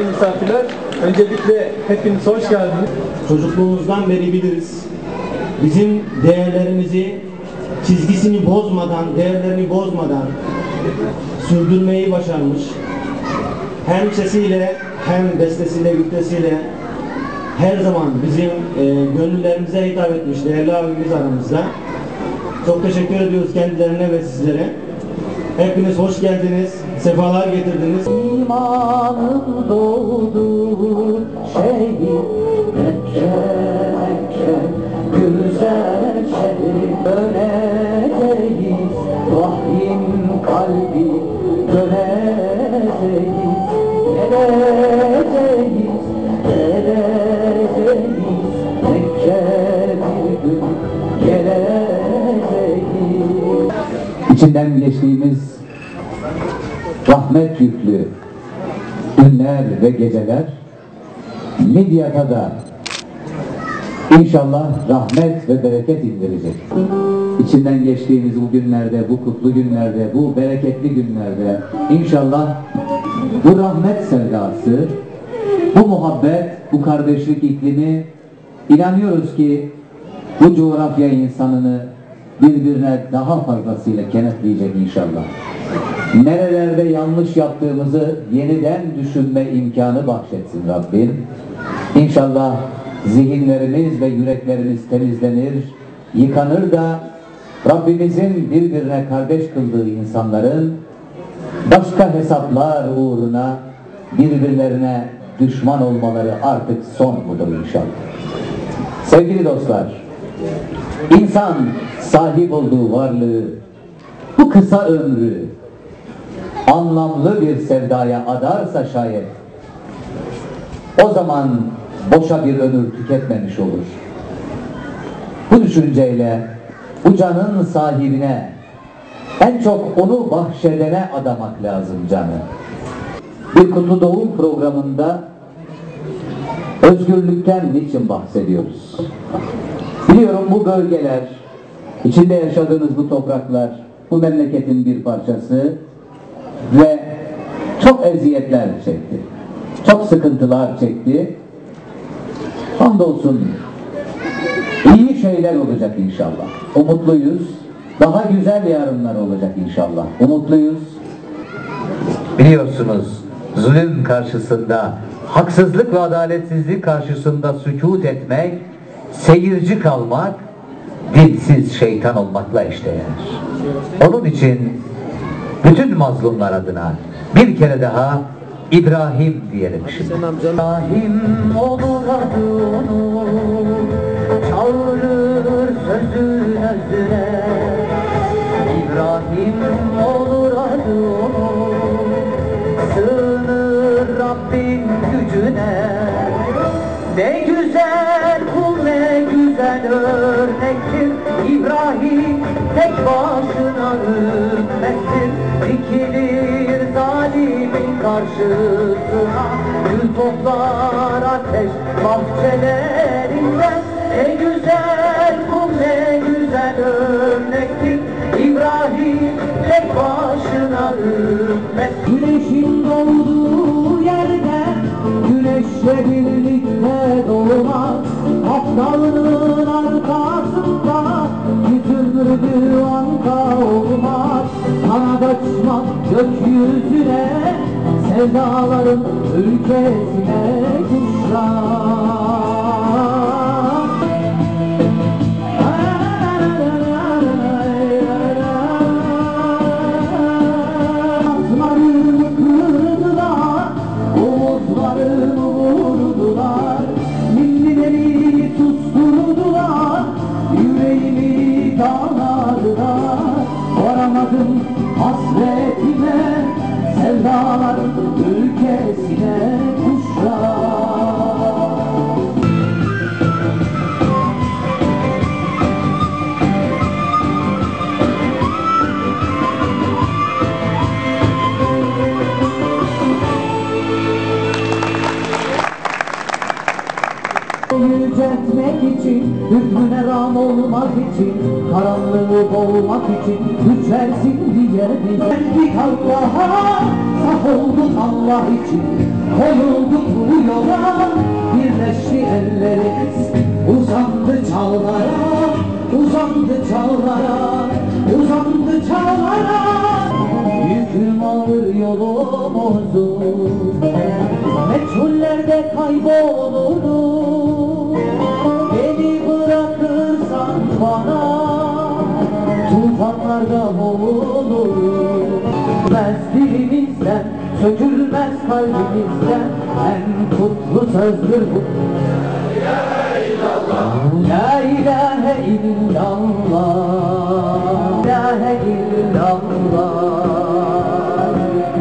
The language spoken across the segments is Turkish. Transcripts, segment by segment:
misafirler. Öncelikle hepiniz hoş geldiniz. Çocukluğumuzdan beri biliriz. Bizim değerlerimizi çizgisini bozmadan, değerlerini bozmadan sürdürmeyi başarmış. Hem sesiyle hem bestesiyle, güftesiyle her zaman bizim e, gönüllerimize hitap etmiş değerli abimiz aramızda. Çok teşekkür ediyoruz kendilerine ve sizlere. Hepiniz hoş geldiniz, sefalar getirdiniz. İmanım doğdu şehit Mekke Mekke güzel şehir Döneceğiz rahmet yüklü günler ve geceler Midyat'a da inşallah rahmet ve bereket indirecek. İçinden geçtiğimiz bu günlerde, bu kutlu günlerde, bu bereketli günlerde inşallah bu rahmet sevdası, bu muhabbet, bu kardeşlik iklimi inanıyoruz ki bu coğrafya insanını birbirine daha fazlasıyla kenetleyecek inşallah. Nerelerde yanlış yaptığımızı yeniden düşünme imkanı bahşetsin Rabbim. İnşallah zihinlerimiz ve yüreklerimiz temizlenir, yıkanır da Rabbimizin birbirine kardeş kıldığı insanların başka hesaplar uğruna birbirlerine düşman olmaları artık son budur inşallah. Sevgili dostlar, İnsan sahip olduğu varlığı, bu kısa ömrü anlamlı bir sevdaya adarsa şayet, o zaman boşa bir ömür tüketmemiş olur. Bu düşünceyle bu canın sahibine en çok onu bahşedene adamak lazım canı. Bir Kutlu Doğum programında özgürlükten niçin bahsediyoruz? Biliyorum bu bölgeler, içinde yaşadığınız bu topraklar, bu memleketin bir parçası ve çok eziyetler çekti. Çok sıkıntılar çekti. Hamdolsun iyi şeyler olacak inşallah. Umutluyuz. Daha güzel yarınlar olacak inşallah. Umutluyuz. Biliyorsunuz zulüm karşısında, haksızlık ve adaletsizlik karşısında sükut etmek, seyirci kalmak, dilsiz şeytan olmakla eşdeğer. Onun için bütün mazlumlar adına bir kere daha İbrahim diyelim şimdi. İbrahim olur adını, çağırır sözün özüne. İbrahim olur adını, sığınır Rabbin gücüne. Ne güzel kul ne güzel örnektir İbrahim tek başına ümmettir Dikilir zalimin karşısına Gül toplar ateş bahçelerinden. Ne güzel kul ne güzel örnektir İbrahim tek başına ümmet. Güneşin doğduğu yerde Güneşle birlikte doğmak Aptalının gökyüzüne Sevdaların ülkesine kuşlar hasretime, sevdaların ülkesine yüceltmek için Hükmüne ram olmak için Karanlığı boğmak için Güç versin diye bize Geldik Allah'a Saf olduk Allah için. Koyulduk bu yola Birleşti ellerimiz. Uzandı çağlara Uzandı çağlara Uzandı çağlara. Yüküm ağır yolumuzu Meçhullerde kaybolurum Tufanlarda boğulurum Sökülmez Sökülmez kalbimizden En kutlu sözdür bu. La ilahe illallah. La ilahe illallah.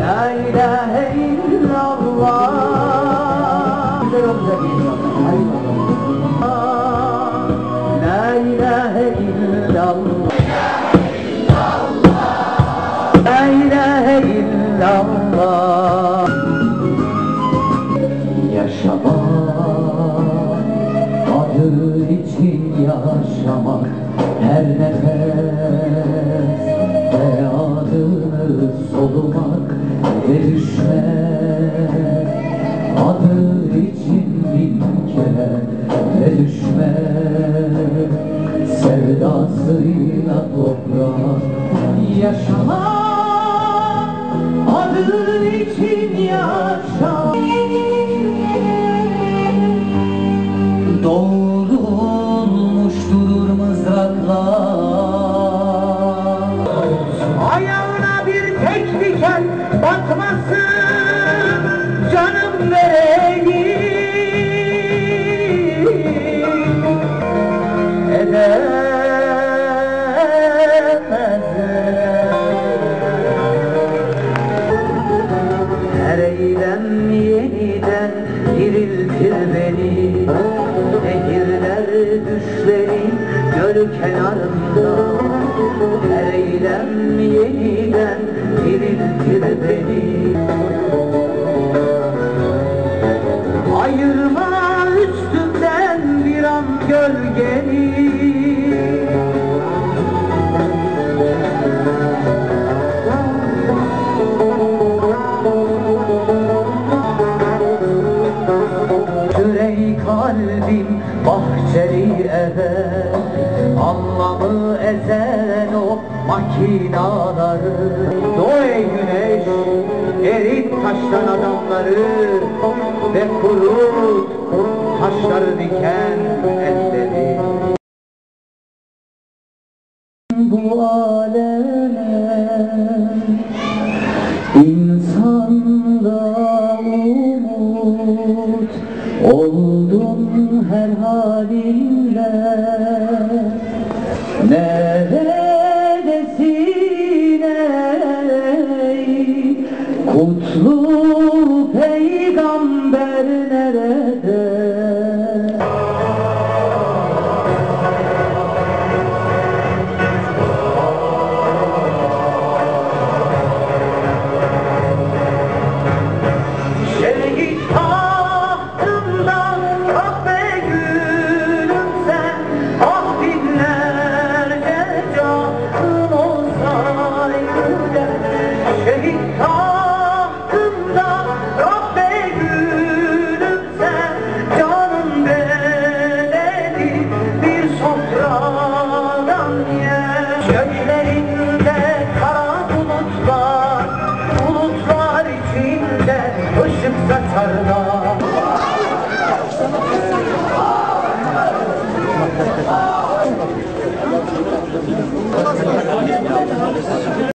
La ilahe illallah. Güzel olacak inşallah. Yaşamak. Adı için yaşamak. Her nefes ve adını solumak. Ve düşmek adı için bin kere ve düşmek sevdasıyla toprağa yaşamak. Adı için yaşamak Eylem yeniden diriltir beni. Nehirler düşlerin göl kenarında. Her eylem yeniden diriltir beni. Ayırma ezen o makinaları Doğu ey güneş erit taştan adamları Ve kurut taşları diken elleri peygamber nerede 全体